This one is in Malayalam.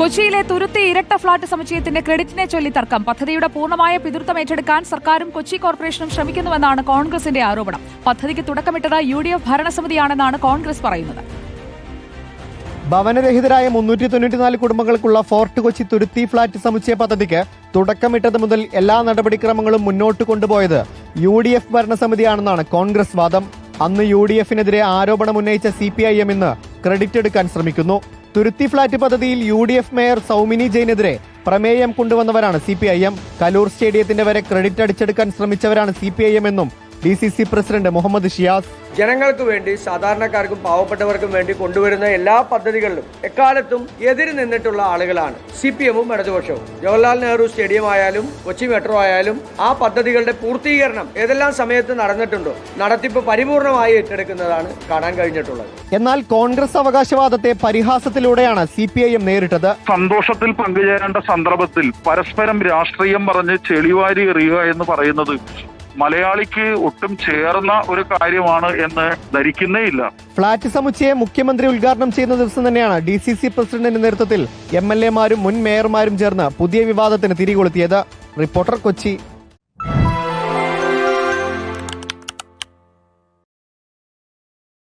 കൊച്ചിയിലെ തുരുത്തി ഇരട്ട ഫ്ളാറ്റ് സമുച്ചയത്തിന്റെ ക്രെഡിറ്റിനെ ചൊല്ലി തർക്കം. പദ്ധതിയുടെ പൂർണമായ പിതൃത്വം ഏറ്റെടുക്കാൻ സർക്കാരും കൊച്ചി കോർപ്പറേഷനും ശ്രമിക്കുന്നുവെന്നാണ് കോൺഗ്രസിന്റെ ആരോപണം. പദ്ധതിക്ക് തുടക്കമിട്ടത് യു ഡി എഫ് ഭരണസമിതിയാണെന്നാണ് കോൺഗ്രസ് പറയുന്നത്. ഭവനരഹിതരായ മുന്നൂറ്റി തൊണ്ണൂറ്റിനാല് കുടുംബങ്ങൾക്കുള്ള ഫോർട്ട് കൊച്ചി തുരുത്തി ഫ്ളാറ്റ് സമുച്ചയ പദ്ധതിക്ക് തുടക്കമിട്ടത് മുതൽ എല്ലാ നടപടിക്രമങ്ങളും മുന്നോട്ട് കൊണ്ടുപോയത് യു ഡി എഫ് ഭരണസമിതിയാണെന്നാണ് കോൺഗ്രസ് വാദം. അന്ന് യു ഡി എഫിനെതിരെ ആരോപണം ഉന്നയിച്ച സി പി ഐ എം ഇന്ന് ക്രെഡിറ്റ് എടുക്കാൻ ശ്രമിക്കുന്നു. തുരുത്തി ഫ്ളാറ്റ് പദ്ധതിയിൽ U D F mayor Soumini ജെയിനെതിരെ പ്രമേയം കൊണ്ടുവന്നവരാണ് C P I M. Kaloor സ്റ്റേഡിയത്തിന്റെ വരെ ക്രെഡിറ്റ് അടിച്ചെടുക്കാൻ ശ്രമിച്ചവരാണ് സി പി ഐ എം എന്നും D C C president Muhammad Shiyas. ജനങ്ങൾക്ക് വേണ്ടി സാധാരണക്കാർക്കും പാവപ്പെട്ടവർക്കും വേണ്ടി കൊണ്ടുവരുന്ന എല്ലാ പദ്ധതികളിലും എക്കാലത്തും എതിര് നിന്നിട്ടുള്ള ആളുകളാണ്. സി പി എമ്മും ഇടതുപക്ഷവും. ജവഹർലാൽ നെഹ്റു സ്റ്റേഡിയം ആയാലും കൊച്ചി മെട്രോ ആയാലും ആ പദ്ധതികളുടെ പൂർത്തീകരണം ഏതെല്ലാം സമയത്ത് നടന്നിട്ടുണ്ടോ നടത്തിപ്പ് പരിപൂർണമായി ഏറ്റെടുക്കുന്നതാണ് കാണാൻ കഴിഞ്ഞിട്ടുള്ളത്. എന്നാൽ കോൺഗ്രസ് അവകാശവാദത്തെ പരിഹാസത്തിലൂടെയാണ് സി പി ഐ എം നേരിട്ടത്. സന്തോഷത്തിൽ പങ്കുചേരേണ്ട സന്ദർഭത്തിൽ പരസ്പരം രാഷ്ട്രീയം പറഞ്ഞ് ചെളിവാരി എറിയുക എന്ന് പറയുന്നത് മലയാളിക്ക് ഒട്ടും ചേർന്ന ഒരു കാര്യമാണ് എന്ന് ധരിക്കുന്നേയില്ല. ഫ്ളാറ്റ് സമുച്ചയം മുഖ്യമന്ത്രി ഉദ്ഘാടനം ചെയ്യുന്ന ദിവസം തന്നെയാണ് ഡി സി സി പ്രസിഡന്റിന്റെ നേതൃത്വത്തിൽ എം എൽ എമാരും മുൻ മേയർമാരും ചേർന്ന് പുതിയ വിവാദത്തിന് തിരികൊളുത്തിയത്. റിപ്പോർട്ടർ കൊച്ചി.